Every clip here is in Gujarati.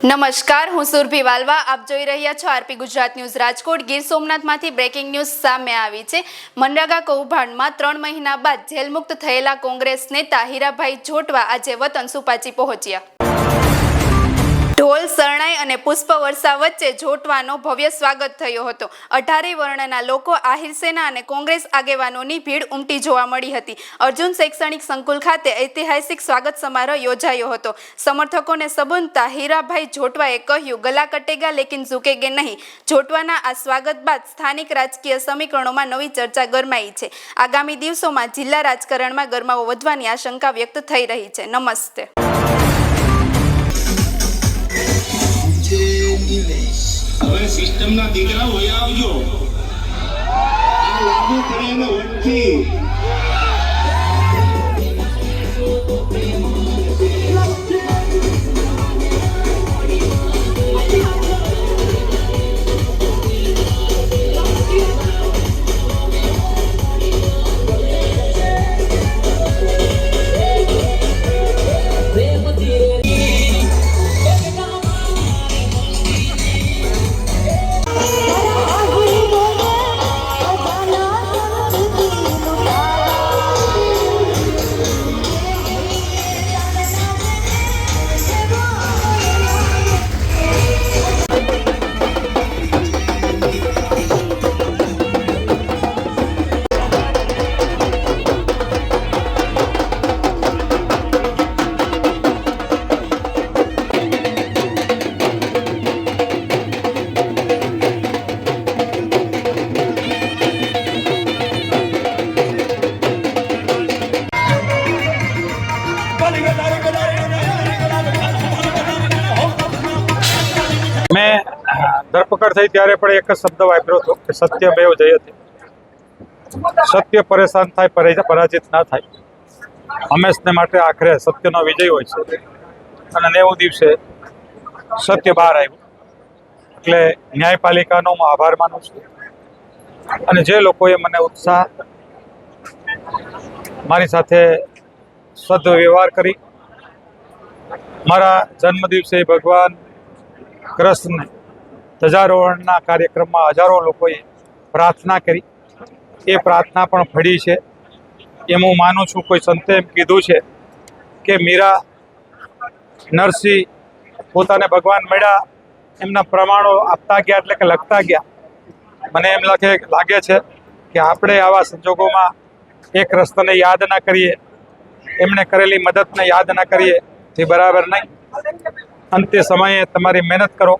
નમસ્કાર, હું સુરભી વાલવા. આપ જોઈ રહ્યા છો આરપી ગુજરાત ન્યૂઝ રાજકોટ. ગીર સોમનાથમાંથી બ્રેકિંગ ન્યૂઝ સામે આવી છે. મનરેગા કૌભાંડમાં ત્રણ મહિના બાદ જેલમુક્ત થયેલા કોંગ્રેસ નેતા હીરાભાઈ જોટવા આજે વતન સુપાચી પહોંચ્યા. ઢોલ, શરણાઈ અને પુષ્પ વર્ષા વચ્ચે જોટવાનો ભવ્ય સ્વાગત થયો હતો. અઢારે વર્ણના લોકો આહિર સેના અને કોંગ્રેસ આગેવાનોની ભીડ ઉમટી જોવા મળી હતી. અર્જુન શૈક્ષણિક સંકુલ ખાતે ઐતિહાસિક સ્વાગત સમારોહ યોજાયો હતો. સમર્થકોને સંબોધતા હીરાભાઈ જોટવાએ કહ્યું, ગલા કટેગા, લેકિન ઝુકેગે નહીં. જોટવાના આ સ્વાગત બાદ સ્થાનિક રાજકીય સમીકરણોમાં નવી ચર્ચા ગરમાઈ છે. આગામી દિવસોમાં જિલ્લા રાજકારણમાં ગરમાવો વધવાની આશંકા વ્યક્ત થઈ રહી છે. નમસ્તે. સિસ્ટમના દીકરા હોય આવજો. આ લાગુ પડે એને મેં ધરપકડ થઈ ત્યારે પણ એક જ શબ્દ વાપર્યો હતો કે સત્ય બે જયતે. સત્ય પરેશાન થાય પરાજિત ના થાય. હંમેશને માટે આખરે સત્યનો વિજય હોય છે. અને નેવું દિવસે સત્ય બહાર આવ્યું. એટલે ન્યાયપાલિકાનો હું આભાર માનું છું. અને જે લોકોએ મને ઉત્સાહ મારી સાથે સદવ્યવહાર કરી. મારા જન્મદિવસે ભગવાન કૃષ્ણ ધજારોહણના કાર્યક્રમમાં હજારો લોકોએ પ્રાર્થના કરી. એ પ્રાર્થના પણ ફળી છે. એમ હું માનું છું, કોઈ સંતે એમ કીધું છે કે મીરા નરસિંહ પોતાને ભગવાન મળ્યા, એમના પ્રમાણો આપતા ગયા એટલે કે લખતા ગયા. મને એમ લાગે લાગે છે કે આપણે આવા સંજોગોમાં એક રસ્તાને યાદ ના કરીએ. એમણે કરેલી મદદને યાદ ના કરીએ, તે બરાબર નહીં. અંતે સમયે તમારી મહેનત કરો.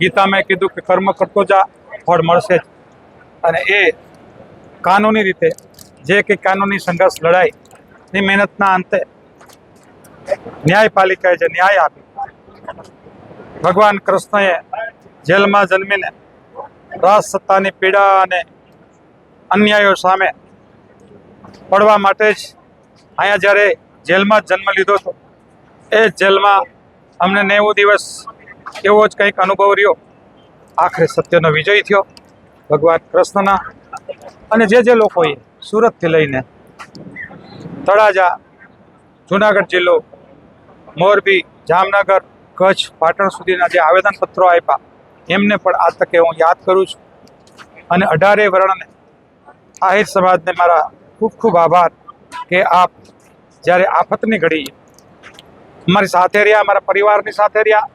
ગીતામાં કીધું કે કર્મ કરતો જા, ફળ મળશે જ. અને એ કાનૂની રીતે, જે કે કાનૂની સંઘર્ષ લડાઈ એ મહેનતના અંતે ન્યાયપાલિકાએ જે ન્યાય આપ્યો. ભગવાન કૃષ્ણએ જેલમાં જન્મીને સત્તાની પીડા અને અન્યાયો સામે પડવા માટે જ અહીંયા જ્યારે જેલમાં જન્મ લીધો હતો, એ જેલમાં અમને નેવું દિવસ એવો જ કંઈક અનુભવ રહ્યો. આખરે સત્યનો વિજય થયો, ભગવાન કૃષ્ણના. અને જે જે લોકોએ સુરતથી લઈને તળાજા, જુનાગઢ જિલ્લો, મોરબી, જામનગર, કચ્છ, પાટણ સુધીના જે આવેદનપત્રો આપ્યા, એમને પણ આ તકે હું યાદ કરું છું. અને અઢારે વર્ણને આહિર સમાજને મારા ખૂબ ખૂબ આભાર. કે આપ જ્યારે આફતની ઘડી અમારી સાથે રહ્યા, અમારા પરિવારની સાથે રહ્યા,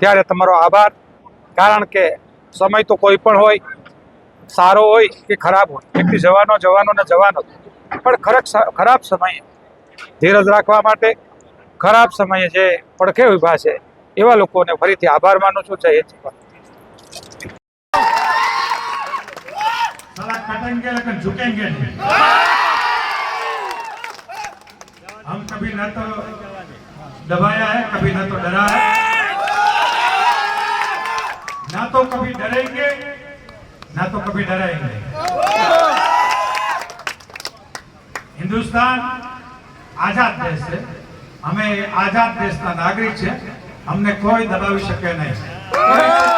ત્યારે તમારો આભાર. કારણ કે સમય તો કોઈ પણ હોય, સારો હોય કે ખરાબ હોય. એકથી જવાનો જવાનો ને જવાનો. પણ ખરેખ ખરાબ સમયે ધીરજ રાખવા માટે ખરાબ સમયે જે પડખે ઊભા છે, એવા લોકોને ફરીથી આભાર માનું છું. જય હિન્દ. कभी न तो दबाया है कभी न तो डरा है ना तो कभी डरेंगे ना तो कभी डराएंगे हिंदुस्तान आजाद देश है हमें आजाद देश का नागरिक है हमने कोई दबावी शक्य नहीं